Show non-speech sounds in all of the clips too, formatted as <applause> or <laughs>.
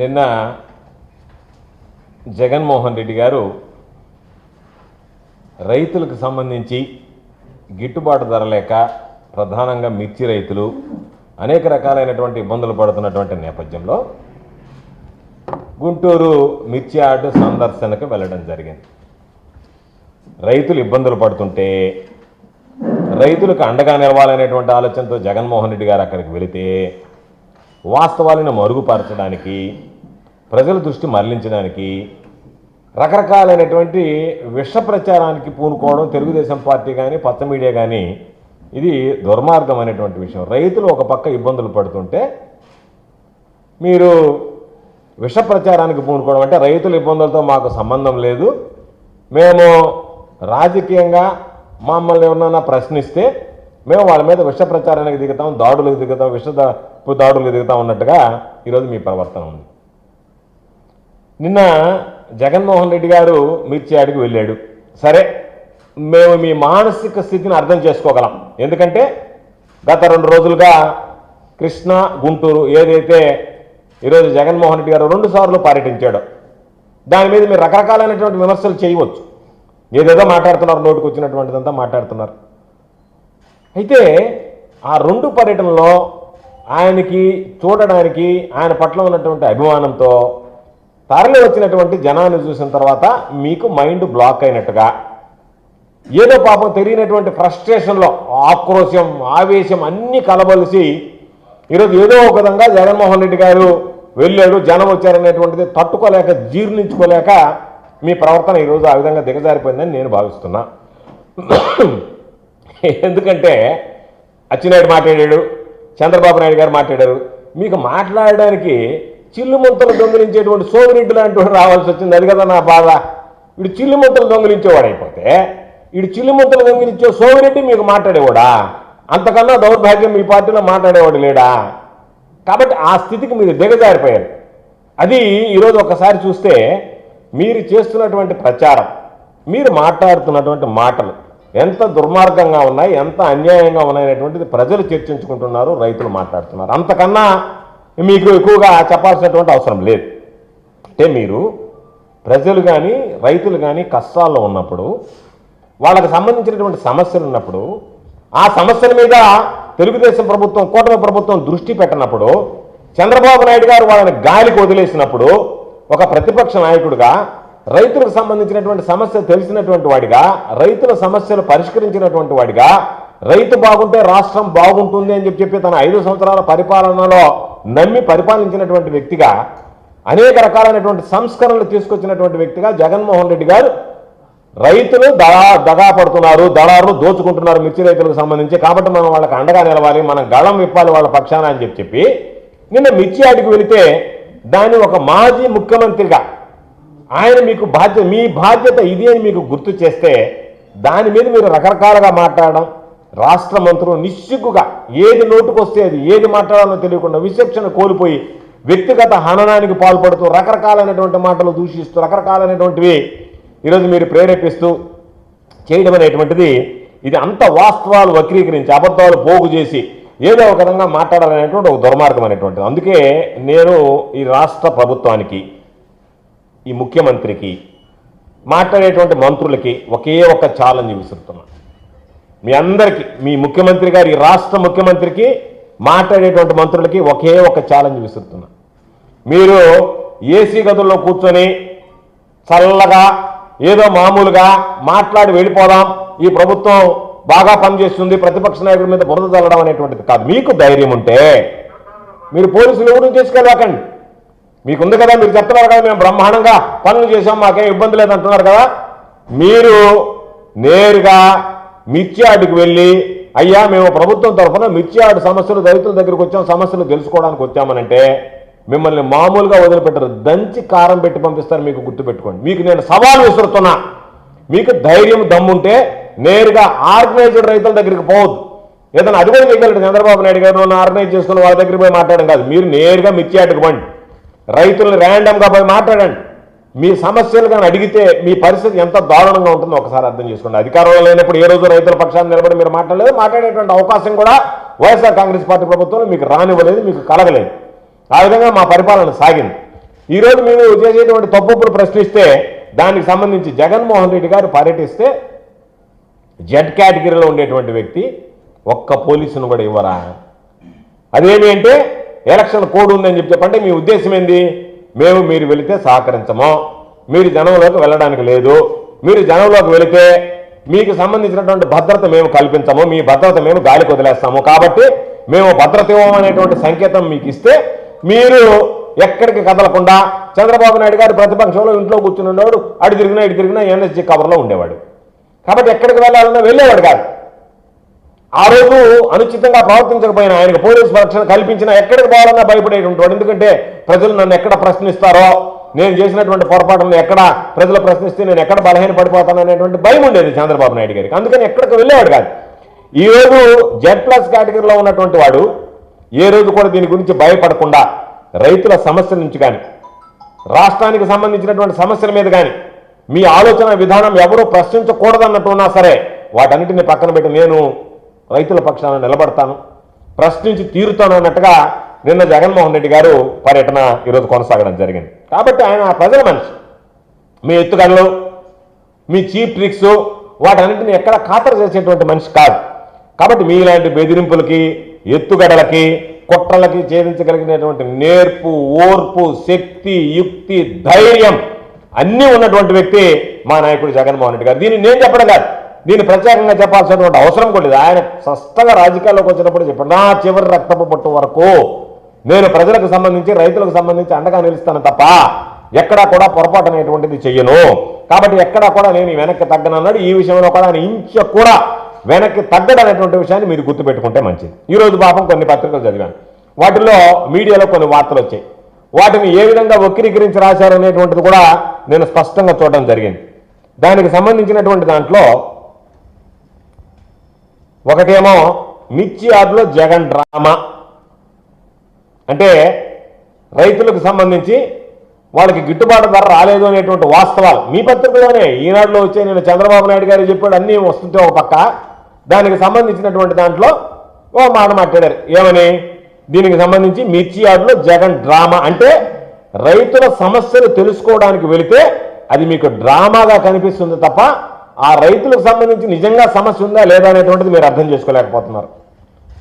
నిన్న జగన్మోహన్ రెడ్డి గారు రైతులకు సంబంధించి గిట్టుబాటు ధర లేక ప్రధానంగా మిర్చి రైతులు అనేక రకాలైనటువంటి ఇబ్బందులు పడుతున్నటువంటి నేపథ్యంలో గుంటూరు మిర్చి యార్డు సందర్శనకు వెళ్ళడం జరిగింది. రైతులు ఇబ్బందులు పడుతుంటే రైతులకు అండగా నిలవాలనేటువంటి ఆలోచనతో జగన్మోహన్ రెడ్డి గారు అక్కడికి వెళితే వాస్తవాలను మరుగుపరచడానికి ప్రజల దృష్టి మరలించడానికి రకరకాలైనటువంటి విష ప్రచారానికి పూనుకోవడం తెలుగుదేశం పార్టీ కానీ పచ్చ మీడియా కానీ ఇది దుర్మార్గం అనేటువంటి విషయం. రైతులు ఒక పక్క ఇబ్బందులు పడుతుంటే మీరు విష ప్రచారానికి పూనుకోవడం అంటే రైతుల ఇబ్బందులతో మాకు సంబంధం లేదు. మేము రాజకీయంగా మమ్మల్ని ఎవరన్నా ప్రశ్నిస్తే మేము వాళ్ళ మీద విష ప్రచారానికి దిగుతాం దాడులకు దిగుతాం విష దాడులకు దిగుతాం ఉన్నట్టుగా ఈరోజు మీ ప్రవర్తన ఉంది. నిన్న జగన్మోహన్ రెడ్డి గారు మిర్చియాడికి వెళ్ళాడు. సరే మేము మీ మానసిక స్థితిని అర్థం చేసుకోగలం. ఎందుకంటే గత రెండు రోజులుగా కృష్ణా గుంటూరు ఏదైతే ఈరోజు జగన్మోహన్ రెడ్డి గారు రెండు సార్లు పర్యటించాడో దాని మీద మీరు రకరకాలైనటువంటి విమర్శలు చేయవచ్చు. ఏదేదో మాట్లాడుతున్నారు నోటికి వచ్చినటువంటిదంతా మాట్లాడుతున్నారు. అయితే ఆ రెండు పర్యటనలో ఆయనకి చూడడానికి ఆయన పట్ల ఉన్నటువంటి అభిమానంతో తరలి వచ్చినటువంటి జనాన్ని చూసిన తర్వాత మీకు మైండ్ బ్లాక్ అయినట్టుగా ఏదో పాపం తెలియనటువంటి ఫ్రస్ట్రేషన్లో ఆక్రోశం ఆవేశం అన్నీ కలబలిసి ఈరోజు ఏదో ఒక విధంగా జగన్మోహన్ రెడ్డి గారు వెళ్ళాడు జనం వచ్చారనేటువంటిది తట్టుకోలేక జీర్ణించుకోలేక మీ ప్రవర్తన ఈరోజు ఆ విధంగా దిగజారిపోయిందని నేను భావిస్తున్నా. ఎందుకంటే అచ్చినాయుడు మాట్లాడాడు చంద్రబాబు నాయుడు గారు మాట్లాడారు. మీకు మాట్లాడడానికి చిల్లు ముంతలు దొంగిలించేటువంటి సోమిరెడ్డి లాంటి వాడు రావాల్సి వచ్చింది. అది కదా నా బాధ. వీడు చిల్లు ముంతలు దొంగిలించేవాడు వీడు చిల్లు ముంతలు దొంగిలించే సోమిరెడ్డి మీకు మాట్లాడేవాడా? అంతకన్నా దౌర్భాగ్యం మీ పార్టీలో మాట్లాడేవాడు లేడా? కాబట్టి ఆ స్థితికి మీరు దిగజారిపోయారు. అది ఈరోజు ఒకసారి చూస్తే మీరు చేస్తున్నటువంటి ప్రచారం మీరు మాట్లాడుతున్నటువంటి మాటలు ఎంత దుర్మార్గంగా ఉన్నాయి ఎంత అన్యాయంగా ఉన్నాయనేటువంటిది ప్రజలు చర్చించుకుంటున్నారు రైతులు మాట్లాడుతున్నారు. అంతకన్నా మీకు ఎక్కువగా చెప్పాల్సినటువంటి అవసరం లేదు. అంటే మీరు ప్రజలు కానీ రైతులు కానీ కష్టాల్లో ఉన్నప్పుడు వాళ్ళకి సంబంధించినటువంటి సమస్యలు ఉన్నప్పుడు ఆ సమస్యల మీద తెలుగుదేశం ప్రభుత్వం కూటమి ప్రభుత్వం దృష్టి పెట్టనప్పుడు చంద్రబాబు నాయుడు గారు వాళ్ళని గాలికి వదిలేసినప్పుడు ఒక ప్రతిపక్ష నాయకుడిగా రైతులకు సంబంధించినటువంటి సమస్య తెలిసినటువంటి వాడిగా రైతుల సమస్యలు పరిష్కరించినటువంటి వాడిగా రైతు బాగుంటే రాష్ట్రం బాగుంటుంది అని చెప్పి చెప్పి తన ఐదు సంవత్సరాల పరిపాలనలో నమ్మి పరిపాలించినటువంటి వ్యక్తిగా అనేక రకాలైనటువంటి సంస్కరణలు తీసుకొచ్చినటువంటి వ్యక్తిగా జగన్మోహన్ రెడ్డి గారు రైతులు దళా దగా పడుతున్నారు దళారులు దోచుకుంటున్నారు మిర్చి రైతులకు సంబంధించి. కాబట్టి మనం వాళ్ళకి అండగా నిలవాలి మనం గళం విప్పాలి వాళ్ళ పక్షాన అని చెప్పి చెప్పి నిన్న మిర్చి ఆడికి వెళితే దాన్ని ఒక మాజీ ముఖ్యమంత్రిగా ఆయన మీకు బాధ్యత మీ బాధ్యత ఇది అని మీకు గుర్తు చేస్తే దాని మీద మీరు రకరకాలుగా మాట్లాడడం రాష్ట్ర మంత్రులు నిస్సిగ్గుగా ఏది నోటుకొస్తే అది ఏది మాట్లాడాలో తెలియకుండా విచక్షణ కోల్పోయి వ్యక్తిగత హననానికి పాల్పడుతూ రకరకాలైనటువంటి మాటలు దూషిస్తూ రకరకాలైనటువంటివి ఈరోజు మీరు ప్రేరేపిస్తూ చేయడం అనేటువంటిది ఇది అంత వాస్తవాలు వక్రీకరించి అబద్ధాలు పోగు చేసి ఏదో ఒక విధంగా మాట్లాడాలనేటువంటి ఒక దుర్మార్గం అనేటువంటిది. అందుకే నేను ఈ రాష్ట్ర ప్రభుత్వానికి ఈ ముఖ్యమంత్రికి మాట్లాడేటువంటి మంత్రులకి ఒకే ఒక ఛాలెంజ్ విసురుతున్నాను. మీ అందరికీ మీ ముఖ్యమంత్రి గారి రాష్ట్ర ముఖ్యమంత్రికి మాట్లాడేటువంటి మంత్రులకి ఒకే ఒక ఛాలెంజ్ విసురుతున్నా. మీరు ఏసీ గదుల్లో కూర్చొని చల్లగా ఏదో మామూలుగా మాట్లాడి వెళ్ళిపోదాం ఈ ప్రభుత్వం బాగా పనిచేస్తుంది ప్రతిపక్ష నాయకుడి మీద బురద చల్లడం అనేటువంటిది కాదు. మీకు ధైర్యం ఉంటే మీరు పోలీసులు ఎవరు తీసుకెళ్ళకండి. మీకుంది కదా మీరు చెప్తున్నారు కదా మేము బ్రహ్మాండంగా పనులు చేసాం మాకేం ఇబ్బంది లేదంటున్నారు కదా. మీరు నేరుగా మిర్చి వెళ్ళి అయ్యా మేము ప్రభుత్వం తరఫున మిర్చియాడు సమస్యలు రైతుల దగ్గరికి వచ్చాం సమస్యలు తెలుసుకోవడానికి వచ్చామనంటే మిమ్మల్ని మామూలుగా వదిలిపెట్టరు. దంచి కారం పెట్టి పంపిస్తారు మీకు గుర్తుపెట్టుకోండి. మీకు నేను సవాల్ విసురుతున్నా. మీకు ధైర్యం దమ్ముంటే నేరుగా ఆర్గనైజ్డ్ రైతుల దగ్గరికి పోవద్దు. ఏదైనా అది కూడా చేయగలరు చంద్రబాబు నాయుడు గారు ఆర్గనైజ్ చేసుకున్న వాళ్ళ దగ్గరికి పోయి మాట్లాడడం కాదు. మీరు నేరుగా మిర్చి పండి. రైతులను ర్యాండమ్గా పోయి మాట్లాడండి. మీ సమస్యలు కానీ అడిగితే మీ పరిస్థితి ఎంత దారుణంగా ఉంటుందో ఒకసారి అర్థం చేసుకోండి. అధికారంలో లేనప్పుడు ఏ రోజు రైతుల పక్షాన్ని నిలబడి మీరు మాట్లాడలేదు మాట్లాడేటువంటి అవకాశం కూడా వైఎస్ఆర్ కాంగ్రెస్ పార్టీ ప్రభుత్వంలో మీకు రానివ్వలేదు మీకు కలగలేదు. ఆ విధంగా మా పరిపాలన సాగింది. ఈరోజు మీరు చేసేటువంటి తప్పులు ప్రశ్నిస్తే దానికి సంబంధించి జగన్మోహన్ రెడ్డి గారు పర్యటిస్తే జెడ్ కేటగిరీలో ఉండేటువంటి వ్యక్తి ఒక్క పోలీసును కూడా ఇవ్వరా? అదేమి అంటే ఎలక్షన్ కోడ్ ఉందని చెప్పి చెప్పంటే మీ ఉద్దేశం ఏంది? మేము మీరు వెళితే సహకరించము. మీరు జనంలోకి వెళ్ళడానికి లేదు. మీరు జనంలోకి వెళితే మీకు సంబంధించినటువంటి భద్రత మేము కల్పించము. మీ భద్రత మేము గాలికి వదిలేస్తాము. కాబట్టి మేము భద్రత ఇవ్వమనేటువంటి సంకేతం మీకు ఇస్తే మీరు ఎక్కడికి కదలకుండా చంద్రబాబు నాయుడు గారు ప్రతిపక్షంలో ఇంట్లో కూర్చుని అటు తిరిగినా ఇటు తిరిగినా ఎన్ఎస్జీ కవర్లో ఉండేవాడు. కాబట్టి ఎక్కడికి వెళ్ళాలన్నా వెళ్ళేవాడు కాదు. ఆ రోజు అనుచితంగా ప్రవర్తించకపోయినా ఆయనకు పోలీసు రక్షణ కల్పించినా ఎక్కడికి పోవాలన్నా భయపడేటువంటి వాడు. ఎందుకంటే ప్రజలు నన్ను ఎక్కడ ప్రశ్నిస్తారో నేను చేసినటువంటి పొరపాటును ఎక్కడ ప్రజలు ప్రశ్నిస్తే నేను ఎక్కడ బలహీన పడిపోతాను అనేటువంటి భయం ఉండేది చంద్రబాబు నాయుడు గారికి. అందుకని ఎక్కడికి వెళ్ళేవాడు కాదు. ఈ రోజు జెడ్ ప్లస్ కేటగిరీలో ఉన్నటువంటి వాడు ఏ రోజు కూడా దీని గురించి భయపడకుండా రైతుల సమస్యల నుంచి కానీ రాష్ట్రానికి సంబంధించినటువంటి సమస్యల మీద కానీ మీ ఆలోచన విధానం ఎవరూ ప్రశ్నించకూడదన్నట్టు ఉన్నా సరే వాటన్నిటిని పక్కన పెట్టి నేను రైతుల పక్షాన నిలబడతాను ప్రశ్నించి తీరుతాను అన్నట్టుగా నిన్న జగన్మోహన్ రెడ్డి గారు పర్యటన ఈరోజు కొనసాగడం జరిగింది. కాబట్టి ఆయన ప్రజల మనిషి. మీ ఎత్తుగడలు మీ చీప్ ట్రిక్స్ వాటన్నింటిని ఎక్కడ ఖాతరు చేసేటువంటి మనిషి కాదు. కాబట్టి మీలాంటి బెదిరింపులకి ఎత్తుగడలకి కుట్రలకి ఛేదించగలిగినటువంటి నేర్పు ఓర్పు శక్తి యుక్తి ధైర్యం అన్నీ ఉన్నటువంటి వ్యక్తి మా నాయకుడు జగన్మోహన్ రెడ్డి గారు. దీన్ని నేను చెప్పడం కాదు. దీన్ని ప్రత్యేకంగా చెప్పాల్సినటువంటి అవసరం కూడా లేదు. ఆయన స్పష్టంగా రాజకీయాల్లోకి వచ్చినప్పుడు చెప్పాడు నా చివరి రక్తపు పట్టు వరకు నేను ప్రజలకు సంబంధించి రైతులకు సంబంధించి అండగా నిలుస్తాను తప్ప ఎక్కడా కూడా పొరపాటు అనేటువంటిది చెయ్యను. కాబట్టి ఎక్కడా కూడా నేను వెనక్కి తగ్గనన్నాడు. ఈ విషయంలో కూడా ఆయన ఇంచ కూడా వెనక్కి తగ్గడం అనేటువంటి విషయాన్ని మీరు గుర్తుపెట్టుకుంటే మంచిది. ఈ రోజు పాపం కొన్ని పత్రికలు చదివాను. వాటిలో మీడియాలో కొన్ని వార్తలు వచ్చాయి. వాటిని ఏ విధంగా వక్రీకరించి రాశారు అనేటువంటిది కూడా నేను స్పష్టంగా చూడడం జరిగింది. దానికి సంబంధించినటువంటి దాంట్లో ఒకటేమో మిర్చి యార్డులో జగన్ డ్రామా అంటే రైతులకు సంబంధించి వాళ్ళకి గిట్టుబాటు ధర రాలేదు అనేటువంటి వాస్తవాలు. మీ పత్రికలోనే ఈనాడులో వచ్చే నేను చంద్రబాబు నాయుడు గారు చెప్పాడు అన్నీ వస్తుంటే ఒక పక్క. దానికి సంబంధించినటువంటి దాంట్లో ఓ మాట మాట్లాడారు. ఏమని? దీనికి సంబంధించి మిర్చి యార్డులో జగన్ డ్రామా. అంటే రైతుల సమస్యలు తెలుసుకోవడానికి వెళితే అది మీకు డ్రామాగా కనిపిస్తుంది తప్ప ఆ రైతులకు సంబంధించి నిజంగా సమస్య ఉందా లేదా అనేటువంటిది మీరు అర్థం చేసుకోలేకపోతున్నారు.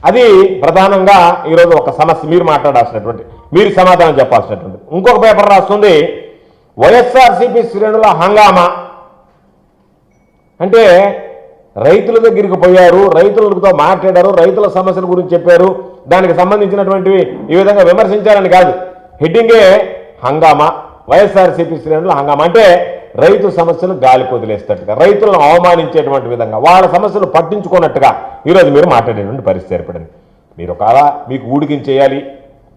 అది ప్రధానంగా ఈరోజు ఒక సమస్య మీరు మాట్లాడాల్సినటువంటి మీరు సమాధానం చెప్పాల్సినటువంటి. ఇంకొక పేపర్ రాస్తుంది వైఎస్ఆర్సీపీ శ్రేణుల హంగామా. అంటే రైతుల దగ్గరికి పోయారు రైతులతో మాట్లాడారు రైతుల సమస్యల గురించి చెప్పారు. దానికి సంబంధించినటువంటివి ఈ విధంగా విమర్శించారని కాదు. హెడ్డింగే హంగామా వైఎస్ఆర్సీపీ శ్రేణుల హంగామా. అంటే రైతు సమస్యలు గాలికి వదిలేస్తట్టుగా రైతులను అవమానించేటువంటి విధంగా వాళ్ళ సమస్యలు పట్టించుకున్నట్టుగా ఈరోజు మీరు మాట్లాడేటువంటి పరిస్థితి ఏర్పడింది. మీరు ఒకవేళ మీకు ఊడికిం చేయాలి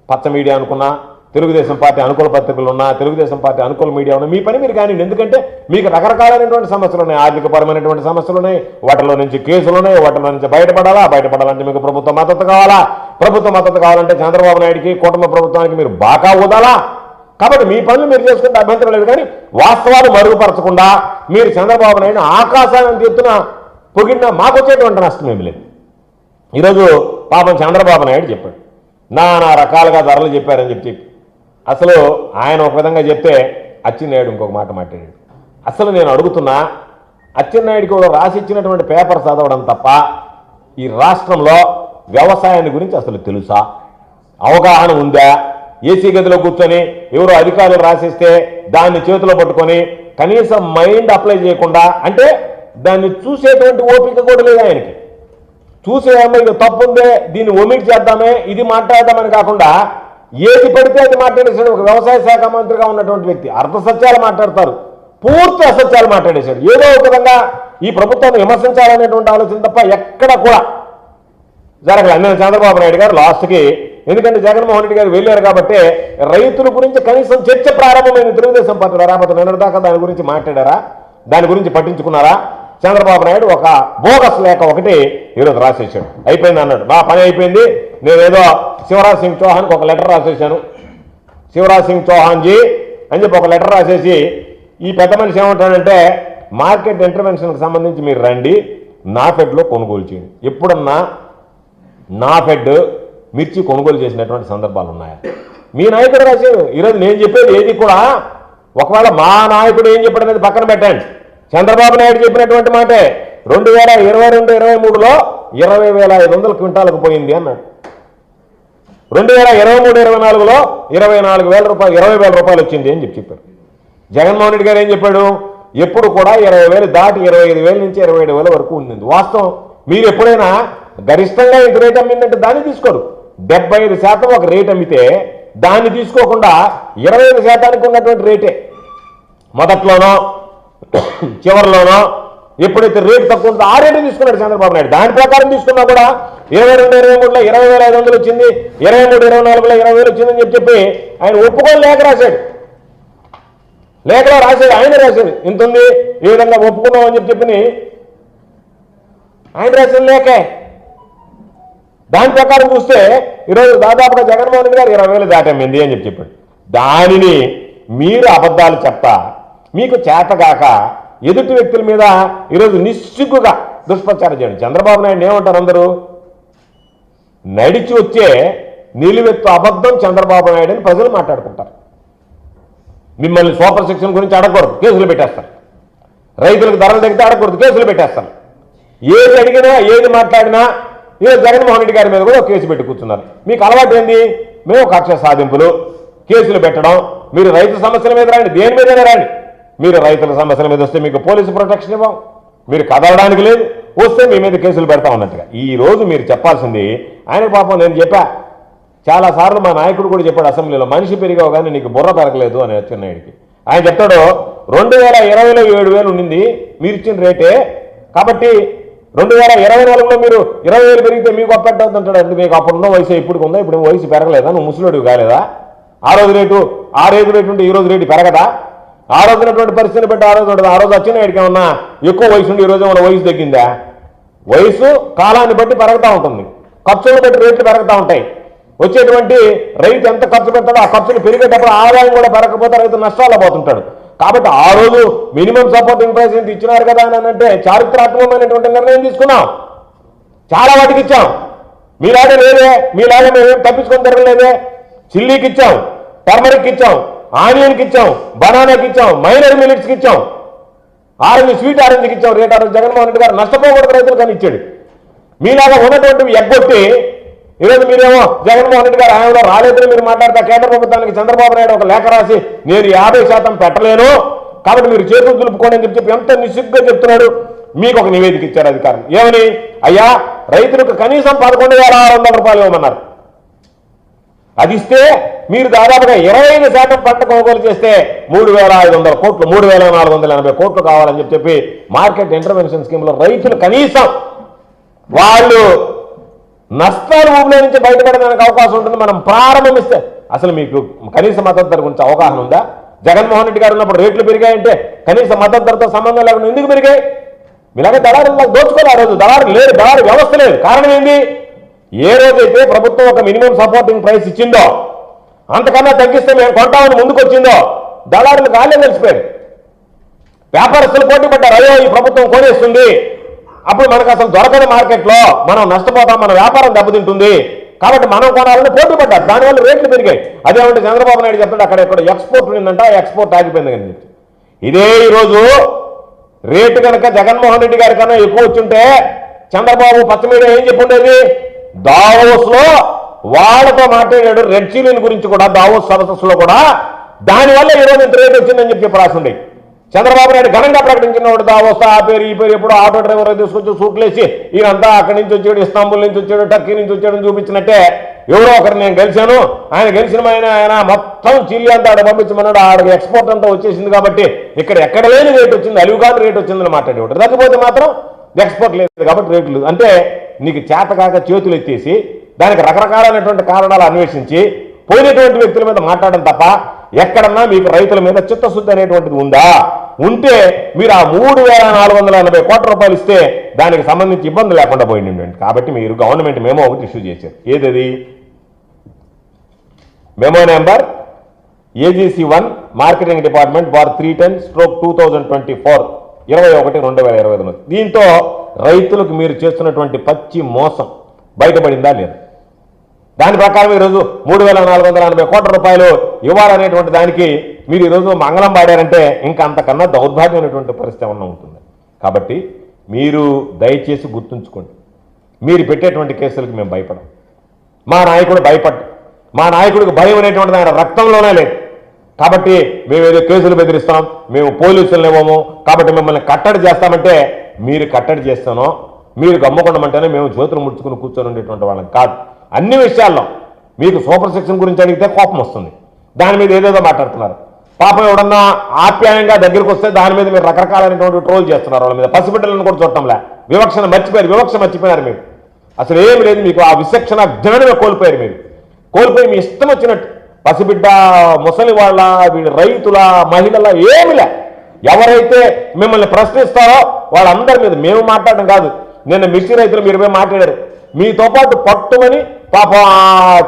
పచ్చ మీడియా అనుకున్నా తెలుగుదేశం పార్టీ అనుకూల పత్రికలు ఉన్నా తెలుగుదేశం పార్టీ అనుకూల మీడియా ఉన్నా మీ పని మీరు కానీ ఎందుకంటే మీకు రకరకాలైనటువంటి సమస్యలు ఉన్నాయి ఆర్థికపరమైనటువంటి సమస్యలు ఉన్నాయి వాటిలో నుంచి కేసులు ఉన్నాయి వాటిలో నుంచి బయటపడాలా బయటపడాలంటే మీకు ప్రభుత్వ మద్దతు కావాలా? ప్రభుత్వ మద్దతు కావాలంటే చంద్రబాబు నాయుడికి కుటుంబ ప్రభుత్వానికి మీరు బాగా ఊదాలా? కాబట్టి మీ పనులు మీరు చేసుకుంటే అభ్యంతరం లేదు కానీ వాస్తవాలు మరుగుపరచకుండా మీరు చంద్రబాబు నాయుడు ఆకాశాన్ని ఎత్తున పొగిడినా మాకు వచ్చేటువంటి నష్టం ఏమి లేదు. ఈరోజు పాపం చంద్రబాబు నాయుడు చెప్పాడు. నానా రకాలుగా ధరలు చెప్పారని చెప్పి అసలు ఆయన ఒక విధంగా చెప్తే అచ్చెన్నాయుడు ఇంకొక మాట మాట్లాడాడు. అసలు నేను అడుగుతున్నా అచ్చెన్నాయుడికి ఒక రాసి ఇచ్చినటువంటి పేపర్ చదవడం తప్ప ఈ రాష్ట్రంలో వ్యవసాయాన్ని గురించి అసలు తెలుసా? అవగాహన ఉందా? ఏసీ గదిలో కూర్చొని ఎవరో అధికారులు రాసిస్తే దాన్ని చేతిలో పట్టుకొని కనీసం మైండ్ అప్లై చేయకుండా అంటే దాన్ని చూసేటువంటి ఓపిక కూడా లేదు ఆయనకి. చూసే ఇది తప్పుందే దీన్ని ఒమిట్ చేద్దామే ఇది మాట్లాడదామని కాకుండా ఏది పడితే అది మాట్లాడేశాడు. ఒక వ్యవసాయ శాఖ మంత్రిగా ఉన్నటువంటి వ్యక్తి అర్ధ సత్యాలు మాట్లాడతారు. పూర్తి అసత్యాలు మాట్లాడేశాడు. ఏదో ఒక విధంగా ఈ ప్రభుత్వాన్ని విమర్శించాలనేటువంటి ఆలోచన తప్ప ఎక్కడ కూడా జరగలేదు. నేను చంద్రబాబు నాయుడు గారు లాస్ట్కి ఎందుకంటే జగన్మోహన్ రెడ్డి గారు వెళ్ళారు కాబట్టి రైతుల గురించి కనీసం చర్చ ప్రారంభమైన తెలుగుదేశం పార్టీలో రాబోతున్న నిన్న దాకా దాని గురించి మాట్లాడారా? దాని గురించి పట్టించుకున్నారా? చంద్రబాబు నాయుడు ఒక బోగస్ లేఖ ఒకటి ఈరోజు రాసేసాడు అయిపోయింది అన్నాడు. నా పని అయిపోయింది. నేనేదో శివరాజ్ సింగ్ చౌహాన్కి ఒక లెటర్ రాసేసాను శివరాజ్ సింగ్ చౌహాన్ జీ అని చెప్పి ఒక లెటర్ రాసేసి ఈ పెద్ద మనిషి ఏమంటాడంటే మార్కెట్ ఇంటర్వెన్షన్కి సంబంధించి మీరు రండి. నా ఫెడ్లో కొనుగోలు చేయండి. ఎప్పుడన్నా నా ఫెడ్ మిర్చి కొనుగోలు చేసినటువంటి సందర్భాలు ఉన్నాయా? మీ నాయకుడు రాశారు ఈరోజు నేను చెప్పేది ఏది కూడా ఒకవేళ మా నాయకుడు ఏం చెప్పడం అనేది పక్కన పెట్టండి. చంద్రబాబు నాయుడు చెప్పినటువంటి మాటే రెండు వేల ఇరవై రెండు ఇరవై మూడులో ఇరవై వేల ఐదు వందల క్వింటాలకు పోయింది అన్నాడు. రెండు వేల ఇరవై మూడు ఇరవై నాలుగులో ఇరవై నాలుగు వేల రూపాయలు ఇరవై వేల రూపాయలు వచ్చింది అని చెప్పి చెప్పారు. జగన్మోహన్ రెడ్డి గారు ఏం చెప్పాడు? ఎప్పుడు కూడా ఇరవై వేలు దాటి ఇరవై ఐదు వేల నుంచి ఇరవై ఏడు వేల వరకు ఉంది వాస్తవం. మీరు ఎప్పుడైనా గరిష్టంగా ఇంత రేట్ అమ్మిందంటే దాన్ని తీసుకోరు. డెబ్బై ఐదు శాతం ఒక రేట్ అమ్మితే దాన్ని తీసుకోకుండా ఇరవై ఐదు శాతానికి ఉన్నటువంటి రేటే. మొదట్లోనో చివరిలోనో ఎప్పుడైతే రేటు తక్కువ ఉంటుందో ఆ రేటు తీసుకున్నాడు చంద్రబాబు నాయుడు. దాని ప్రకారం తీసుకున్నా కూడా ఇరవై రెండు ఇరవై మూడులో ఇరవై వేల ఐదు వందలు వచ్చింది ఇరవై మూడు ఇరవై నాలుగులో ఇరవై వేలు వచ్చిందని చెప్పి చెప్పి ఆయన ఒప్పుకొని లేఖ రాశాడు. లేఖలో రాశాడు ఆయన రాశాడు ఇంత ఉంది ఈ విధంగా ఒప్పుకున్నాం అని చెప్పి చెప్పి ఆయన రాసిన లేఖే. దాని ప్రకారం చూస్తే ఈరోజు దాదాపుగా జగన్మోహన్ రెడ్డి గారు ఇరవై వేలు దాటమ్మింది అని చెప్పి చెప్పాడు. దానిని మీరు అబద్ధాలు చెప్తా మీకు చేతగాక ఎదుటి వ్యక్తుల మీద ఈరోజు నిస్సిగ్గుగా దుష్ప్రచారం చేయండి. చంద్రబాబు నాయుడు ఏమంటారు అందరూ? నడిచి వచ్చే నిలువెత్తు అబద్ధం చంద్రబాబు నాయుడు అని ప్రజలు మాట్లాడుకుంటారు. మిమ్మల్ని సూపర్ సెక్షన్ గురించి అడగకూడదు కేసులు పెట్టేస్తారు. రైతులకు ధరలు తగ్గితే అడగకూడదు కేసులు పెట్టేస్తారు. ఏది అడిగినా ఏది మాట్లాడినా ఏ జగన్మోహన్ రెడ్డి గారి మీద కూడా కేసు పెట్టి కూర్చున్నారు. మీకు అలవాటు ఏంది? మేము కక్ష సాధింపులు కేసులు పెట్టడం. మీరు రైతు సమస్యల మీద రండి దేని మీద రండి. మీరు రైతుల సమస్యల మీద వస్తే మీకు పోలీసు ప్రొటెక్షన్ ఇవ్వం. మీరు కదలడానికి లేదు వస్తే మీ మీద కేసులు పెడతా ఉన్నట్టుగా. ఈ రోజు మీరు చెప్పాల్సింది ఆయన పాపం నేను చెప్పా. చాలాసార్లు మా నాయకుడు కూడా చెప్పాడు అసెంబ్లీలో మనిషి పెరిగావు కానీ నీకు బుర్ర పెరగలేదు అని చెన్నైడికి ఆయన చెప్తాడు రెండు వేల ఇరవైలో ఏడు వేలు ఉండింది మీరు ఇచ్చిన రేటే. కాబట్టి రెండు వేల ఇరవై నాలుగులో మీరు ఇరవై వేలు పెరిగితే మీకు అప్పెట్టద్దు అంటాడు? మీకు అప్పుడున్న వయసు ఇప్పుడు ఉందా ఇప్పుడు వయసు పెరగలేదా? నువ్వు ముసలోడివి కాలేదా? ఆ రోజు రేటు ఆ రేటు రేటు ఉంటే ఈ రోజు రేటు పెరగదా? ఆ రోజునటువంటి పరిస్థితిని బట్టి ఆ రోజు ఉంటుంది ఆ రోజు వచ్చిన వాడికి ఏమన్నా ఎక్కువ వయసు ఉండి ఈ రోజు ఏమన్నా వయసు తగ్గిందా? వయసు కాలాన్ని బట్టి పెరుగుతూ ఉంటుంది. ఖర్చులను బట్టి రేట్లు పెరుగుతూ ఉంటాయి. వచ్చేటువంటి రైతు ఎంత ఖర్చు పెడతాడో ఆ ఖర్చులు పెరిగేటప్పుడు ఆదాయం కూడా పెరగకపోతే రైతు నష్టాల్లో పోతుంటాడు. కాబట్టి ఆ రోజు మినిమం సపోర్టింగ్ ప్రైస్ ఇంత ఇచ్చినారు కదా అని అంటే చారిత్రాత్మకమైనటువంటి నిర్ణయం తీసుకున్నాం. చాలా వాటికి ఇచ్చాం. మీలాగే లేదే మీలాగే మేమేం తప్పించుకొని తిరగలేదే. చిల్లీకి ఇచ్చాం టర్మరిక్ ఇచ్చాం ఆనియన్కి ఇచ్చాం బనానాకి ఇచ్చాం మైనర్ మిలిట్స్కి ఇచ్చాం. ఆరెంజ్ స్వీట్ ఆరెంజ్కి ఇచ్చాం. రేట్ ఆరెంజ్ జగన్మోహన్ రెడ్డి గారు నష్టపోకూడదు రైతులు కానీ ఇచ్చాడు. మీలాగా ఉన్నటువంటివి ఎగ్గొట్టి ఈరోజు మీరేమో జగన్మోహన్ రెడ్డి గారు ఆయనలో రాలేదని మీరు మాట్లాడతా కేంద్ర ప్రభుత్వానికి చంద్రబాబు నాయుడు ఒక లేఖ రాసి నేను యాభై శాతం పెట్టలేను కాబట్టి మీరు చేతులు దులుపుకోండి అని చెప్పి ఎంత నిశ్చిగ్గా చెప్తున్నాడు మీకు ఒక నివేదిక ఇచ్చారు అధికారులు. ఏమని? అయ్యా రైతులకు కనీసం పదకొండు వేల ఆరు వందల రూపాయలు ఇవ్వమన్నారు. అది ఇస్తే మీరు దాదాపుగా ఇరవై ఐదు శాతం పంట కొనుగోలు చేస్తే మూడు వేల ఐదు వందల కోట్లు మూడు వేల నాలుగు వందల ఎనభై కోట్లు కావాలని చెప్పి చెప్పి మార్కెట్ ఇంటర్వెన్షన్ స్కీమ్లో రైతులు కనీసం వాళ్ళు నష్టాల ఊపిలో నుంచి బయటపడడానికి అవకాశం ఉంటుంది. మనం ప్రారంభమిస్తే అసలు మీకు కనీస మద్దతు ధర గురించి అవగాహన ఉందా? జగన్మోహన్ రెడ్డి గారు ఉన్నప్పుడు రేట్లు పెరిగాయంటే కనీస మద్దతు ధరతో సంబంధం లేకుండా ఎందుకు పెరిగాయి? మీలాగే దళారులు దోచుకోవాలి ఆ రోజు. దళారు లేరు. దళారు వ్యవస్థ లేదు. కారణం ఏంది? ఏ రోజైతే ప్రభుత్వం ఒక మినిమం సపోర్టింగ్ ప్రైస్ ఇచ్చిందో అంతకన్నా తగ్గిస్తే మేము కొంటామని ముందుకు వచ్చిందో దళారులు గాలే తెలిసిపోయారు వ్యాపారస్తులు పోటీ పడ్డారు. అయ్యో ఈ ప్రభుత్వం కొనేస్తుంది అప్పుడు మనకు అసలు దొరకదు మార్కెట్లో. మనం నష్టపోతాం మన వ్యాపారం దెబ్బతింటుంది. కాబట్టి మనం కొనాలని పోటీ పడ్డారు. దానివల్ల రేట్లు పెరిగాయి. అదేమంటే చంద్రబాబు నాయుడు చెప్తాడు అక్కడ ఎక్కడ ఎక్స్పోర్ట్ ఉందంట ఎక్స్పోర్ట్ ఆగిపోయింది కానీ ఇదే ఈరోజు రేటు కనుక జగన్మోహన్ రెడ్డి గారి కన్నా ఎక్కువ వచ్చుంటే చంద్రబాబు పచ్చ మీడియా ఏం చెప్పుండేది? దావోస్లో వాళ్ళతో మాట్లాడాడు రెడ్ చిలీన్ గురించి కూడా దావోస్ సదస్సులో కూడా. దానివల్ల ఈరోజు ఇంత రేటు వచ్చిందని చెప్పి చెప్పి రాసిండే చంద్రబాబు నాయుడు ఘనంగా ప్రకటించినవాడు దావోస్తా ఆ పేరు ఈ పేరు ఎప్పుడు ఆటో డ్రైవర్ తీసుకొచ్చి సూట్లేసి ఈయనంతా అక్కడి నుంచి వచ్చాడు ఇస్తాంబుల్ నుంచి వచ్చాడు టర్కీ నుంచి వచ్చాడు చూపించినట్టే ఎవరో ఒకరు నేను గెలిచాను. ఆయన గెలిచిన ఆయన ఆయన మొత్తం చిల్లి అంతా ఆడ పంపించమన్నాడు. ఆడ ఎక్స్పోర్ట్ అంతా వచ్చేసింది కాబట్టి ఇక్కడ ఎక్కడ లేని రేట్ వచ్చింది అలివి కాదు రేట్ వచ్చిందని మాట్లాడేవాడు. తగ్గిపోతే మాత్రం ఎక్స్పోర్ట్ లేదు కాబట్టి రేట్లు లేదు. అంటే నీకు చేతకాక చేతులు ఎత్తేసి దానికి రకరకాలైనటువంటి కారణాలు అన్వేషించి పోయినటువంటి వ్యక్తుల మీద మాట్లాడడం తప్ప ఎక్కడన్నా మీకు రైతుల మీద చిత్తశుద్ధి అనేటువంటిది ఉందా? ఉంటే మీరు ఆ మూడు వేల నాలుగు వందల ఎనభై కోట్ల రూపాయలు ఇస్తే దానికి సంబంధించి ఇబ్బంది లేకుండా పోయింది కాబట్టి మీరు గవర్నమెంట్ మేమో ఒకటి ఇష్యూ చేశారు. ఏదది? Memo number AGC one marketing department bar three ten stroke two thousand twenty four ఇరవై ఒకటి రెండు వేల ఇరవై ఐదు దీంతో రైతులకు మీరు చేస్తున్నటువంటి పచ్చి మోసం బయటపడిందా లేదా? దాని ప్రకారం ఈరోజు మూడు వేల నాలుగు వందల ఎనభై కోట్ల రూపాయలు ఇవ్వాలనేటువంటి దానికి మీరు ఈరోజు మంగళం పాడారంటే ఇంకా అంతకన్నా దౌర్భాగ్యమైనటువంటి పరిస్థితి ఏమన్నా ఉంటుంది? కాబట్టి మీరు దయచేసి గుర్తుంచుకోండి. మీరు పెట్టేటువంటి కేసులకు మేము భయపడం. మా నాయకుడు భయపడ్డు మా నాయకుడికి భయం అనేటువంటిది ఆయన రక్తంలోనే లేదు. కాబట్టి మేమేదో కేసులు బెదిరిస్తాం మేము పోలీసులు ఇవ్వము కాబట్టి మిమ్మల్ని కట్టడి చేస్తామంటే మీరు కట్టడి చేస్తానో మీరు గమ్ముకుండమంటేనే మేము చేతులు ముడుచుకుని కూర్చొని ఉండేటువంటి వాళ్ళం కాదు. అన్ని విషయాల్లో మీకు సూపర్ సెక్షన్ గురించి అడిగితే కోపం వస్తుంది. దాని మీద ఏదేదో మాట్లాడుతున్నారు. పాపం ఎవడన్నా ఆప్యాయంగా దగ్గరికి వస్తే దాని మీద మీరు రకరకాలైనటువంటి ట్రోల్ చేస్తున్నారు వాళ్ళ మీద. పసిబిడ్డలను కూడా చూడటంలే. వివక్షను మర్చిపోయారు. వివక్ష మర్చిపోయినారు మీరు. అసలు ఏం లేదు మీకు ఆ విచక్షణ జ్ఞానమే కోల్పోయారు మీరు. కోల్పోయి మీ ఇష్టం వచ్చినట్టు పసిబిడ్డ ముసలి వాళ్ళ వీళ్ళ రైతుల మహిళల ఏమిలే ఎవరైతే మిమ్మల్ని ప్రశ్నిస్తారో వాళ్ళందరి మీద మేము మాట్లాడడం కాదు. నిన్న మిర్చి రైతులు మీరు పోయి మాట్లాడారు. మీతో పాటు పట్టుమని పాపం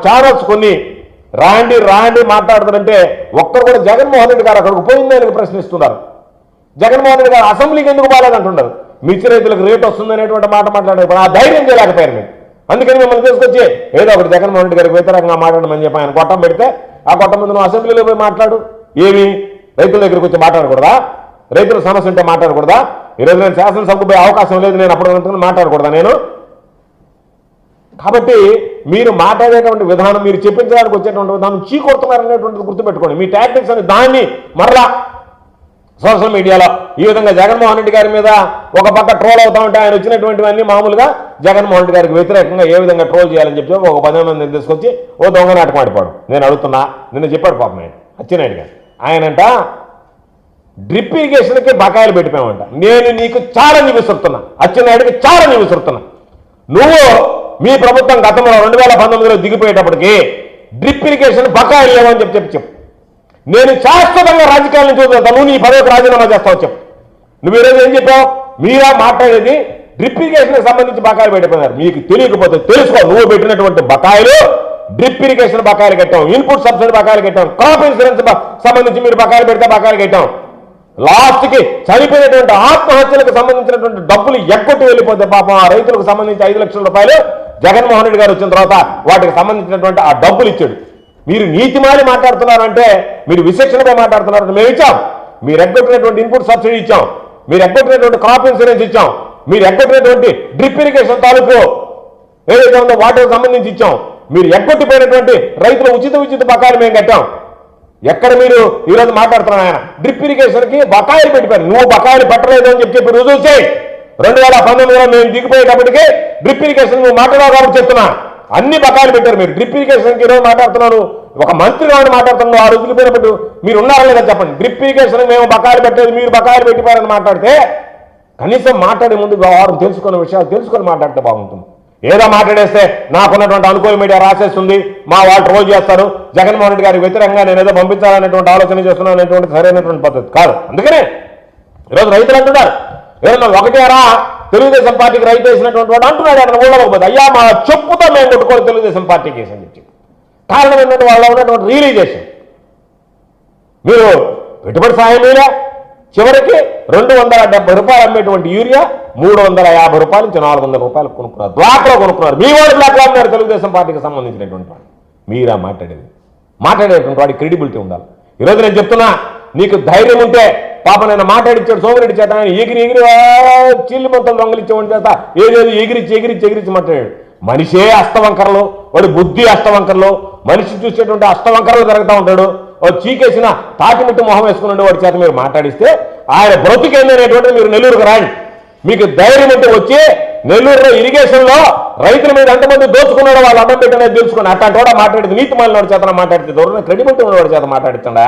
ఛానల్స్ కొన్ని రాండి రాండి మాట్లాడుతారంటే ఒక్కరు కూడా జగన్మోహన్ రెడ్డి గారు అక్కడికి పోయిందని ప్రశ్నిస్తున్నారు. జగన్మోహన్ రెడ్డి గారు అసెంబ్లీకి ఎందుకు బాగాలేదంటున్నారు మిర్చి రైతులకు రేట్ వస్తుంది అనేటువంటి మాట మాట్లాడారు. ఆ ధైర్యం చేయలేకపోయారు మీరు. అందుకని మిమ్మల్ని తీసుకొచ్చి ఏదో ఒకటి జగన్మోహన్ రెడ్డి గారికి వ్యతిరేకంగా మాట్లాడమని చెప్పి ఆయన కొట్టం పెడితే ఆ గొట్టం మీద నువ్వు అసెంబ్లీలో పోయి మాట్లాడు. ఏమి? రైతుల దగ్గరికి వచ్చి మాట్లాడకూడదా? రైతుల సమస్య ఉంటే మాట్లాడకూడదా? ఈరోజు నేను శాసనసభకు పోయే అవకాశం లేదు నేను అప్పుడు మాట్లాడకూడదా నేను? కాబట్టి మీరు మాట్లాడేటువంటి విధానం మీరు చెప్పించడానికి వచ్చేటువంటి విధానం చీకొడుతున్నారనేటువంటిది గుర్తుపెట్టుకోండి. మీ టాక్టిక్స్ అని దాన్ని మరలా సోషల్ మీడియాలో ఈ విధంగా జగన్మోహన్ రెడ్డి గారి మీద ఒక పక్క ట్రోల్ అవుతా ఉంటే ఆయన వచ్చినటువంటివన్నీ మామూలుగా జగన్మోహన్ రెడ్డి గారికి వ్యతిరేకంగా ఏ విధంగా ట్రోల్ చేయాలని చెప్పి ఒక పది మందిని తీసుకొచ్చి ఓ దొంగ నాటకం ఆడిపోవడం. నేను అడుగుతున్నా నిన్న చెప్పాడు పాపం ఆయన అచ్చినాయుడు గారు. ఆయనంట డ్రిప్ ఇరిగేషన్కి బకాయిలు పెట్టిపోయామంట. నేను నీకు చాలా విసురుతున్నా అచ్చినాయుడికి చాలా విసురుతున్నా. నువ్వు మీ ప్రభుత్వం గతంలో రెండు వేల పంతొమ్మిదిలో దిగిపోయేటప్పటికి డ్రిప్ ఇరిగేషన్ బకాయిలు లేవని చెప్పి చెప్పి చెప్పు. నేను శాశ్వతంగా రాజకీయాల నుంచి వదులుతాను నువ్వు నీ పదవికి రాజీనామా చేస్తావు చెప్పు. నువ్వు ఈరోజు ఏం చెప్పావు? మీరా మాట్లాడేది డ్రిప్ ఇరిగేషన్కి సంబంధించి బకాయిలు పెట్టిపోయినారు మీకు తెలియకపోతే తెలుసుకో నువ్వు పెట్టినటువంటి బకాయిలు డ్రిప్ ఇరిగేషన్ బకాయిలు కట్టాం. ఇన్పుట్ సబ్సిడీ బకాయిలు కట్టాం. క్రాప్ ఇన్సూరెన్స్ సంబంధించి మీరు బకాయిలు పెడితే బకాయిలు కట్టాం. లాస్ట్కి చనిపోయినటువంటి ఆత్మహత్యలకు సంబంధించినటువంటి డబ్బులు ఎగ్గొట్టి వెళ్ళిపోతే పాపం ఆ రైతులకు సంబంధించి ఐదు లక్షల రూపాయలు జగన్మోహన్ రెడ్డి గారు వచ్చిన తర్వాత వాటికి సంబంధించినటువంటి ఆ డబ్బులు ఇచ్చాడు. మీరు నీతిమాలి మాట్లాడుతున్నారంటే మీరు విశిక్షణగా మాట్లాడుతున్నారంటే మేము ఇచ్చాం. మీరు ఎగ్గొట్టినటువంటి ఇన్పుట్ సబ్సిడీ ఇచ్చాం. మీరు ఎగ్గొట్టినటువంటి క్రాప్ ఇన్సూరెన్స్ ఇచ్చాం. మీరు ఎగ్గొట్టినటువంటి డ్రిప్ ఇరిగేషన్ తాలూకు ఏదైతే ఉందో వాటికి సంబంధించి ఇచ్చాం. మీరు ఎగ్గొట్టిపోయినటువంటి రైతుల ఉచిత ఉచిత బకాయిలు మేము కట్టాం. ఎక్కడ మీరు ఈరోజు మాట్లాడుతున్నారు ఆయన? డ్రిప్ ఇరిగేషన్కి బకాయిలు పెట్టిపోయారు. నువ్వు బకాయిలు పెట్టలేదు అని చెప్పి చెప్పి రుజువు చేయి. రెండు వేల పంతొమ్మిదిలో మేము దిగిపోయేటప్పటికి డ్రిప్ ఇరిగేషన్ నువ్వు మాట్లాడావు కాబట్టి చెప్తున్నా. అన్ని బకాయిలు పెట్టారు మీరు. డ్రిప్ ఇరిగేషన్కి ఈరోజు మాట్లాడుతున్నాను ఒక మంత్రి కాబట్టి మాట్లాడుతున్నాను ఆ రోజులు పోయినప్పుడు మీరు ఉన్నారా లేదా చెప్పండి. డ్రిప్ ఇరిగేషన్ మేము బకాయిలు పెట్టేది మీరు బకాయిలు పెట్టిపోయారని మాట్లాడితే కనీసం మాట్లాడే ముందు వారు తెలుసుకున్న విషయాలు తెలుసుకొని మాట్లాడితే బాగుంటుంది. ఏదో మాట్లాడేస్తే నాకున్నటువంటి అనుకూల మీడియా రాసేస్తుంది. మా వాళ్ళు ట్రోల్ చేస్తారు. జగన్మోహన్ రెడ్డి గారికి వ్యతిరేకంగా నేను ఏదో పంపించాలనేటువంటి ఆలోచన చేస్తున్నాను అనేటువంటి సరైనటువంటి పద్ధతి కాదు. అందుకనే ఈరోజు రైతులు అంటున్నారు ఏదన్నా ఒకటేరా? తెలుగుదేశం పార్టీకి రైతు వేసినటువంటి వాడు అంటున్నాడు అక్కడ ఉండకపోతే అయ్యా మా చెప్పుతో మేము కొట్టుకోరు తెలుగుదేశం పార్టీకి వేసని చెప్పి. కారణం ఏంటంటే వాళ్ళ ఉన్నటువంటి రియలైజేషన్ మీరు పెట్టుబడి సాయం మీరే. చివరికి రెండు వందల డెబ్బై రూపాయలు అమ్మేటువంటి యూరియా మూడు వందల యాభై రూపాయల నుంచి నాలుగు వందల రూపాయలు కొనుక్కున్నారు. బ్లాక్లో కొనుక్కున్నారు. మీ వాడు బ్లాక్లో ఉన్నారు తెలుగుదేశం పార్టీకి సంబంధించినటువంటి వాడు. మీరా మాట్లాడేది? మాట్లాడేటువంటి వాడి క్రెడిబిలిటీ ఉండాలి. ఈరోజు నేను చెప్తున్నా నీకు ధైర్యం ఉంటే పాప నేను మాట్లాడిచ్చాడు సోమరెడ్డి చేత ఆయన ఎగిరి ఎగిరి ఆ, మంతలు మొత్తం దొంగలిచ్చేవాడి చేత. ఏదేది ఎగిరిచి ఎగిరిచ్చి ఎగిరిచ్చి మాట్లాడాడు. మనిషే అష్టవంకరలు వాడి బుద్ధి అష్టవంకరలు మనిషి చూసేటువంటి అష్టవంకరలు జరుగుతూ ఉంటాడు. వాడు చీకేసిన తాటిముట్టు మొహం వేసుకున్నాడు వాడి చేత మీరు మాట్లాడిస్తే ఆయన బ్రతుకేందనేటువంటిది మీరు నెల్లూరుకు రాండి. మీకు ధైర్యం ఉంటే వచ్చి నెల్లూరులో ఇరిగేషన్లో రైతుల మీద ఎంతమంది దోచుకున్నాడో వాళ్ళు అడ్డం పెట్టినది తెలుసుకుని అట్లాంటి కూడా మాట్లాడితే నీతి మాలిన వాడి చేత మాట్లాడితే దూరం క్రెడిబిలిటీ ఉన్నవాడి చేత మాట్లాడుతుండా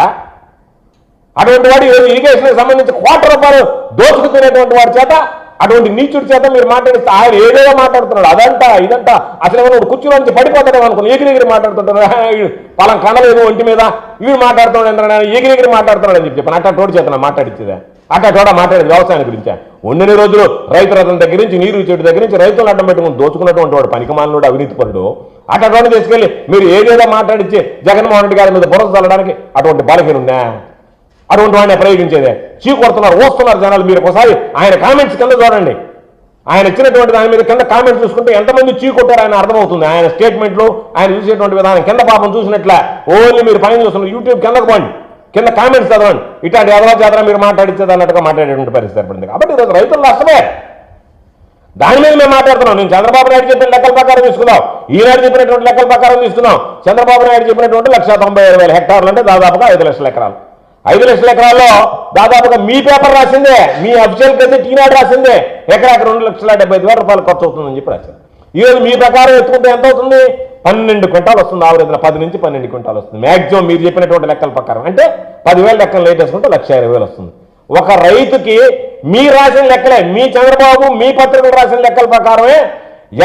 అటువంటి వాడు ఈరోజు ఇరిగేషన్ సంబంధించి కోట్ల రూపాయలు దోచుకు తినేటువంటి వాడి చేత అటువంటి నీచుడి చేత మీరు మాట్లాడిస్తే ఆయన ఏదేదో మాట్లాడుతున్నాడు. అదంటా ఇదంటా అసలు ఏమన్నా వాడు నుంచి పడిపోతాడు అనుకుని ఎగిరి మాట్లాడుతుంటాడు. <laughs> పలం కనలేదు ఒంటి మీద వీడు మాట్లాడుతున్నాడు ఏంటంటే మాట్లాడుతున్నాడు అని చెప్పి చెప్పాను. తోడు చేత మాట్లాడిచ్చేదే? అట్లా తోడ మాట్లాడేది వ్యవసాయాన్ని గురించి? ఉన్నన్ని రోజులు రైతు రథం దగ్గర నుంచి నీరు చెట్టు దగ్గర నుంచి రైతులను అడ్డం పెట్టుకుని దోచుకున్నటువంటి వాడు పనికిమాలినోడు అవినీతిపరుడు అటువంటి తీసుకెళ్ళి మీరు ఏదేదో మాట్లాడిచ్చి జగన్మోహన్ రెడ్డి గారి మీద బురద చల్లడానికి అటువంటి బలహీనున్నా అటువంటి వాడిని ప్రయోగించేదే. చీ కొడుతున్నారు ఓస్తున్నారు జనాలు మీరు ఒకసారి ఆయన కామెంట్స్ కింద చూడండి. ఆయన ఇచ్చినటువంటి దాని మీద కింద కామెంట్స్ చూసుకుంటే ఎంతమంది చీ కొట్టారు ఆయన అర్థమవుతుంది. ఆయన స్టేట్మెంట్లు ఆయన చూసేటువంటి విధానం కింద పాపం చూసినట్లే. ఓన్లీ మీరు పైన చూస్తున్నారు. యూట్యూబ్ కిందకు పోండి. కింద కామెంట్స్ చదవండి. ఇట్లాంటి ఎదవా చేతన మీరు మాట్లాడించేది అన్నట్టుగా మాట్లాడేటువంటి పరిస్థితి ఏర్పడింది. కాబట్టి ఈరోజు రైతులు నష్టమే దాని మీద మేము మాట్లాడుతున్నాం. నేను చంద్రబాబు నాయుడు చెప్పిన లెక్కల ప్రకారం తీసుకున్నాం ఈనాడు చెప్పినటువంటి లెక్కల ప్రకారం తీసుకున్నాం చంద్రబాబు నాయుడు చెప్పినటువంటి లక్ష తొంభై ఏడు వేల హెక్టార్లు అంటే దాదాపుగా ఐదు లక్షల ఎకరాలు. ఐదు లక్షల ఎకరాల్లో దాదాపుగా మీ పేపర్ రాసిందే మీ అఫీషియల్ గెజెట్ ఈనాడు రాసిందే. ఎకరాకి రెండు లక్షల డెబ్బై ఐదు వేల రూపాయలు ఖర్చు అవుతుందని చెప్పి రాశారు. ఈరోజు మీ ప్రకారం ఎత్తుకుంటే ఎంత అవుతుంది? పన్నెండు క్వింటాలు వస్తుంది ఆవరేజ్న పది నుంచి పన్నెండు క్వింటాలు వస్తుంది. మ్యాక్సిమం మీరు చెప్పినటువంటి లెక్కల ప్రకారం. అంటే పదివేల లెక్కలు లేట్ వేసుకుంటే లక్ష ఇరవై వేలు వస్తుంది. ఒక రైతుకి మీ రాసిన లెక్కలే మీ చంద్రబాబు మీ పత్రికలు రాసిన లెక్కల ప్రకారమే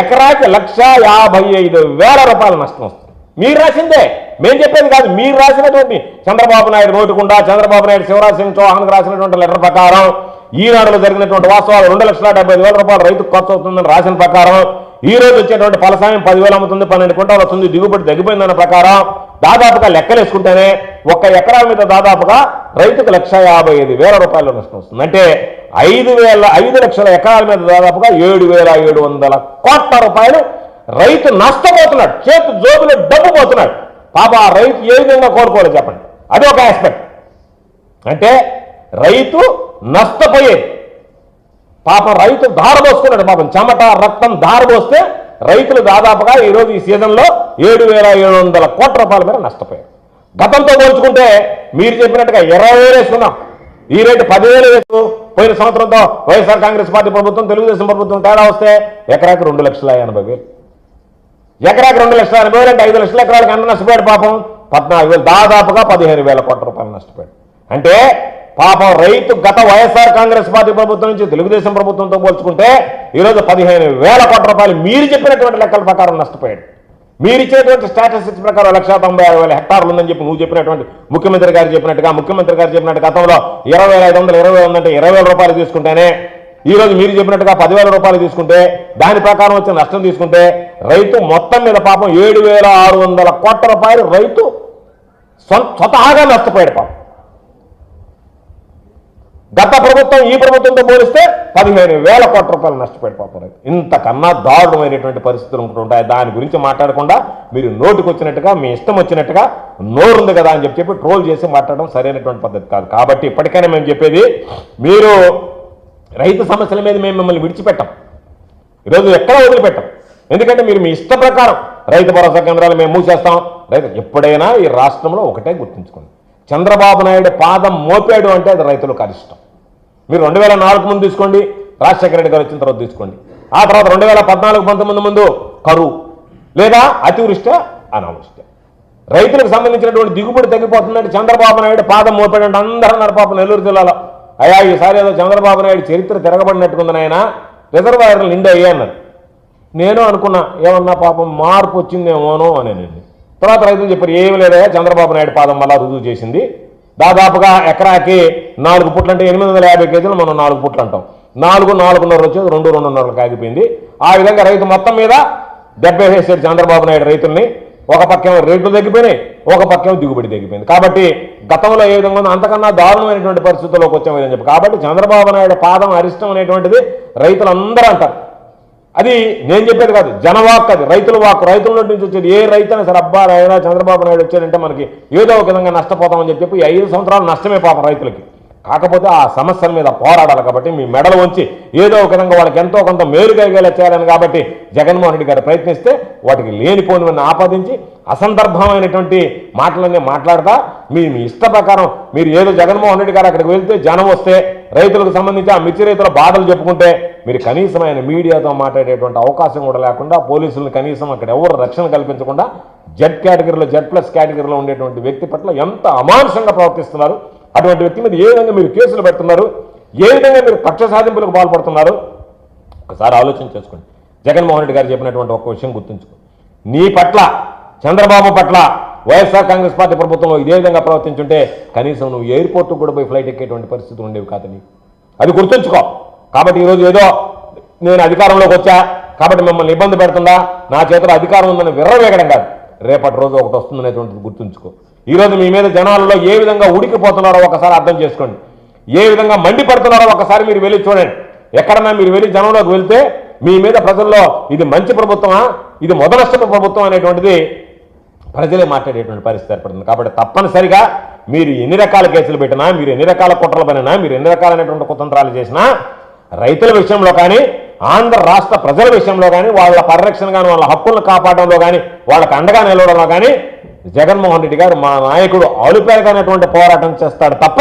ఎకరాకి లక్ష యాభై ఐదు వేల రూపాయల నష్టం వస్తుంది. మీరు రాసిందే. మేము చెప్పేది కాదు మీరు రాసినటువంటి చంద్రబాబు నాయుడు నోటుకుండా చంద్రబాబు నాయుడు శివరాజ్ సింగ్ చౌహాన్కి రాసినటువంటి లెటర్ ప్రకారం ఈనాడులో జరిగినటువంటి వాస్తవాలు రెండు లక్షల డెబ్బై ఐదు వేల రూపాయలు రైతుకు ఖర్చు అవుతుందని రాసిన ప్రకారం ఈ రోజు వచ్చేటువంటి ఫలసాయం పదివేలు అమ్ముతుంది పన్నెండు క్వింటాలు వస్తుంది దిగుబడి తగ్గిపోయిందన్న ప్రకారం దాదాపుగా లెక్కలేసుకుంటేనే ఒక్క ఎకరా మీద దాదాపుగా రైతుకు లక్ష యాభై ఐదు వేల రూపాయలు నష్టం వస్తుంది. అంటే ఐదు వేల ఐదు లక్షల ఎకరాల మీద దాదాపుగా ఏడు వేల ఏడు వందల కోట్ల రూపాయలు రైతు నష్టపోతున్నాడు చేతి జోబులో డబ్బు పోతున్నాడు. పాప ఆ రైతు ఏ విధంగా కోరుకోవాలి చెప్పండి. అది ఒక ఆస్పెక్ట్ అంటే రైతు నష్టపోయేది. పాపం రైతు దారబోసుకున్నాడు పాపం. చెమట రక్తం దారబోస్తే రైతులు దాదాపుగా ఈరోజు ఈ సీజన్లో ఏడు వేల ఏడు వందల కోట్ల రూపాయల మేర నష్టపోయారు. గతంతో పోల్చుకుంటే మీరు చెప్పినట్టుగా ఇరవై వేలు వేసుకున్నాం. ఈ రేటు పదివేలు వేసు. పోయిన సంవత్సరంతో వైఎస్ఆర్ కాంగ్రెస్ పార్టీ ప్రభుత్వం తెలుగుదేశం ప్రభుత్వం తేడా వస్తే ఎకరాకి రెండు లక్షల ఎనభై వేలు. ఎకరాకి రెండు లక్షల ఎనభై వేలు అంటే ఐదు లక్షల ఎకరాలకు ఎంత నష్టపోయాడు పాపం? పద్నాలుగు వేలు. దాదాపుగా పదిహేను వేల కోట్ల రూపాయలు నష్టపోయాడు. అంటే పాపం రైతు గత వైఎస్ఆర్ కాంగ్రెస్ పార్టీ ప్రభుత్వం నుంచి తెలుగుదేశం ప్రభుత్వంతో పోల్చుకుంటే ఈరోజు పదిహేను వేల కోట్ల రూపాయలు మీరు చెప్పినటువంటి లెక్కల ప్రకారం నష్టపోయాడు. మీరు ఇచ్చేటువంటి స్టాటిస్టిక్స్ ప్రకారం లక్ష తొంభై ఆరు వేల హెక్టార్లు ఉందని చెప్పి నువ్వు చెప్పినటువంటి ముఖ్యమంత్రి గారు చెప్పినట్టుగా ముఖ్యమంత్రి గారు చెప్పినట్టు గతంలో ఇరవై వేల ఐదు వందల ఇరవై ఉందంటే ఇరవై రూపాయలు తీసుకుంటేనే ఈరోజు మీరు చెప్పినట్టుగా పదివేల రూపాయలు తీసుకుంటే దాని ప్రకారం వచ్చిన నష్టం తీసుకుంటే రైతు మొత్తం మీద పాపం ఏడు వేల ఆరు వందల కోట్ల రూపాయలు రైతు స్వతహాగా నష్టపోయాడు పాపం. గత ప్రభుత్వం ఈ ప్రభుత్వంతో పోలిస్తే పదిహేను వేల కోట్ల రూపాయలు నష్టపోయాడు పాపం రైతు. ఇంతకన్నా దారుణమైనటువంటి పరిస్థితులు ఉంటుంటాయి దాని గురించి మాట్లాడకుండా మీరు నోటికి వచ్చినట్టుగా మీ ఇష్టం వచ్చినట్టుగా నోరుంది కదా అని చెప్పి చెప్పి ట్రోల్ చేసి మాట్లాడడం సరైనటువంటి పద్ధతి కాదు. కాబట్టి ఇప్పటికైనా మేము చెప్పేది మీరు రైతు సమస్యల మీద మేము మిమ్మల్ని విడిచిపెట్టాం. ఈరోజు ఎక్కడ వదిలిపెట్టాం. ఎందుకంటే మీరు మీ ఇష్ట ప్రకారం రైతు భరోసా కేంద్రాలు మేము మూసేస్తాం. రైతు ఎప్పుడైనా ఈ రాష్ట్రంలో ఒకటే గుర్తుంచుకోండి. చంద్రబాబు నాయుడు పాదం మోపాడు అంటే అది రైతులకు అరిష్టం. మీరు రెండు వేల నాలుగు ముందు తీసుకోండి రాజశేఖర రెడ్డి గారు వచ్చిన తర్వాత తీసుకోండి. ఆ తర్వాత రెండు వేల పద్నాలుగు పంతొమ్మిది ముందు కరువు లేదా అతివృష్టి అనావృష్టి. రైతులకు సంబంధించినటువంటి దిగుబడి తగ్గిపోతుందంటే చంద్రబాబు నాయుడు పాదం మోపాడంటే అందరూ అన్నారు నెల్లూరు జిల్లాలో. అయ్యా ఈసారి ఏదో చంద్రబాబు నాయుడు చరిత్ర తిరగబడినట్టుకుంది నాయన. రిజర్వాయర్లు నిండి అయ్యా అన్నారు నేను అనుకున్నా ఏమన్నా పాపం మార్పు వచ్చిందేమోనో అనేనండి. తర్వాత రైతులు చెప్పారు ఏమి లేదయ్యా చంద్రబాబు నాయుడు పాదం వల్ల రుజువు చేసింది. దాదాపుగా ఎకరాకి నాలుగు పుట్లు అంటే ఎనిమిది వందల యాభై కేజీలు మనం నాలుగు పుట్లు అంటాం నాలుగు నాలుగున్నర వచ్చేది రెండు రెండున్నరకు ఆగిపోయింది. ఆ విధంగా రైతు మొత్తం మీద దెబ్బ వేసేది చంద్రబాబు నాయుడు రైతుల్ని. ఒక పక్కేమో రేట్లు తగ్గిపోయినాయి ఒక పక్కేమో దిగుబడి తగ్గిపోయింది. కాబట్టి గతంలో ఏ విధంగా ఉందో అంతకన్నా దారుణమైనటువంటి పరిస్థితుల్లోకి వచ్చామని చెప్పి. కాబట్టి చంద్రబాబు నాయుడు పాదం అరిష్టం అనేటువంటిది రైతులందరూ అంటారు. అది నేను చెప్పేది కాదు జనవాక్ అది రైతుల వాక్. రైతుల నుంచి వచ్చేది ఏ రైతు అయినా సరే అబ్బా చంద్రబాబు నాయుడు వచ్చాడంటే మనకి ఏదో ఒక విధంగా నష్టపోతామని చెప్పి ఐదు సంవత్సరాలు నష్టమే పాపం రైతులకి. కాకపోతే ఆ సమస్యల మీద పోరాడాలి కాబట్టి మీ మెడలు ఉంచి ఏదో ఒక విధంగా వాళ్ళకి ఎంతో కొంత మేలు కలిగేలా చేయాలని కాబట్టి జగన్మోహన్ రెడ్డి గారు ప్రయత్నిస్తే వాటికి లేనిపోనివన్నీ ఆపాదించి అసందర్భమైనటువంటి మాటలన్నీ మాట్లాడతా. మీ మీ ఇష్ట ప్రకారం మీరు ఏదో జగన్మోహన్ రెడ్డి గారు అక్కడికి వెళ్తే జనం వస్తే రైతులకు సంబంధించి ఆ మిర్చి రైతుల బాధలు చెప్పుకుంటే మీరు కనీసం మీడియాతో మాట్లాడేటువంటి అవకాశం కూడా లేకుండా పోలీసులను కనీసం అక్కడ ఎవరు రక్షణ కల్పించకుండా జెడ్ కేటగిరీలో జెడ్ ప్లస్ కేటగిరీలో ఉండేటువంటి వ్యక్తి పట్ల ఎంత అమానుషంగా ప్రవర్తిస్తున్నారు. అటువంటి వ్యక్తి మీద ఏ విధంగా మీరు కేసులు పెడుతున్నారు? ఏ విధంగా మీరు కక్ష సాధింపులకు పాల్పడుతున్నారు? ఒకసారి ఆలోచన చేసుకోండి. జగన్మోహన్ రెడ్డి గారు చెప్పినటువంటి ఒక విషయం గుర్తుంచుకో. నీ పట్ల చంద్రబాబు పట్ల వైఎస్ఆర్ కాంగ్రెస్ పార్టీ ప్రభుత్వం ఇదే విధంగా ప్రవర్తించుంటే కనీసం నువ్వు ఎయిర్పోర్ట్కు కూడా పోయి ఫ్లైట్ ఎక్కేటువంటి పరిస్థితులు ఉండేవి కాదు నీకు. అది గుర్తుంచుకో. కాబట్టి ఈరోజు ఏదో నేను అధికారంలోకి వచ్చా కాబట్టి మిమ్మల్ని ఇబ్బంది పెడుతుందా? నా చేతిలో అధికారం ఉందని విర్రవేగడం కాదు. రేపటి రోజు ఒకటి వస్తుందనేటువంటిది గుర్తుంచుకో. ఈరోజు మీ మీద జనాలలో ఏ విధంగా ఉడికిపోతున్నారో ఒకసారి అర్థం చేసుకోండి. ఏ విధంగా మండిపడుతున్నారో ఒకసారి మీరు వెళ్ళి చూడండి. ఎక్కడన్నా మీరు వెళ్ళి జనంలోకి వెళ్తే మీ మీద ప్రజల్లో ఇది మంచి ప్రభుత్వమా ఇది మొదలష్టపు ప్రభుత్వం అనేటువంటిది ప్రజలే మాట్లాడేటువంటి పరిస్థితి ఏర్పడుతుంది. కాబట్టి తప్పనిసరిగా మీరు ఎన్ని రకాల కేసులు పెట్టినా మీరు ఎన్ని రకాల కుట్రలు పనినా మీరు ఎన్ని రకాలైనటువంటి కుతంత్రాలు చేసినా రైతుల విషయంలో కానీ ఆంధ్ర రాష్ట్ర ప్రజల విషయంలో కానీ వాళ్ళ పరిరక్షణ కానీ వాళ్ళ హక్కులను కాపాడడంలో కానీ వాళ్ళకి అండగా నిలవడంలో కానీ జగన్మోహన్ రెడ్డి గారు మా నాయకుడు అలుపేరగానటువంటి పోరాటం చేస్తాడు తప్ప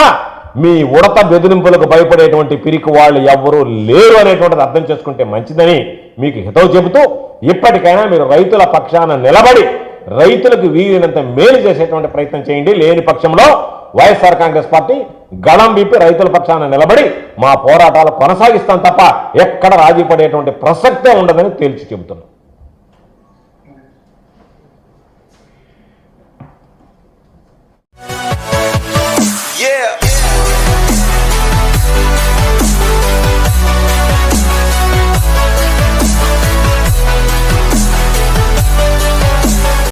మీ ఉడత బెదిరింపులకు భయపడేటువంటి పిరికి వాళ్ళు ఎవ్వరూ లేరు అనేటువంటిది అర్థం చేసుకుంటే మంచిదని మీకు హితవు చెబుతూ ఇప్పటికైనా మీరు రైతుల పక్షాన నిలబడి రైతులకు వీలైనంత మేలు చేసేటువంటి ప్రయత్నం చేయండి. లేని పక్షంలో వైఎస్ఆర్ కాంగ్రెస్ పార్టీ గళం విప్పి రైతుల పక్షాన నిలబడి మా పోరాటాలు కొనసాగిస్తాం తప్ప ఎక్కడ రాజీ పడేటువంటి ప్రసక్తే ఉండదని తేల్చి చెబుతున్నాం. Yeah.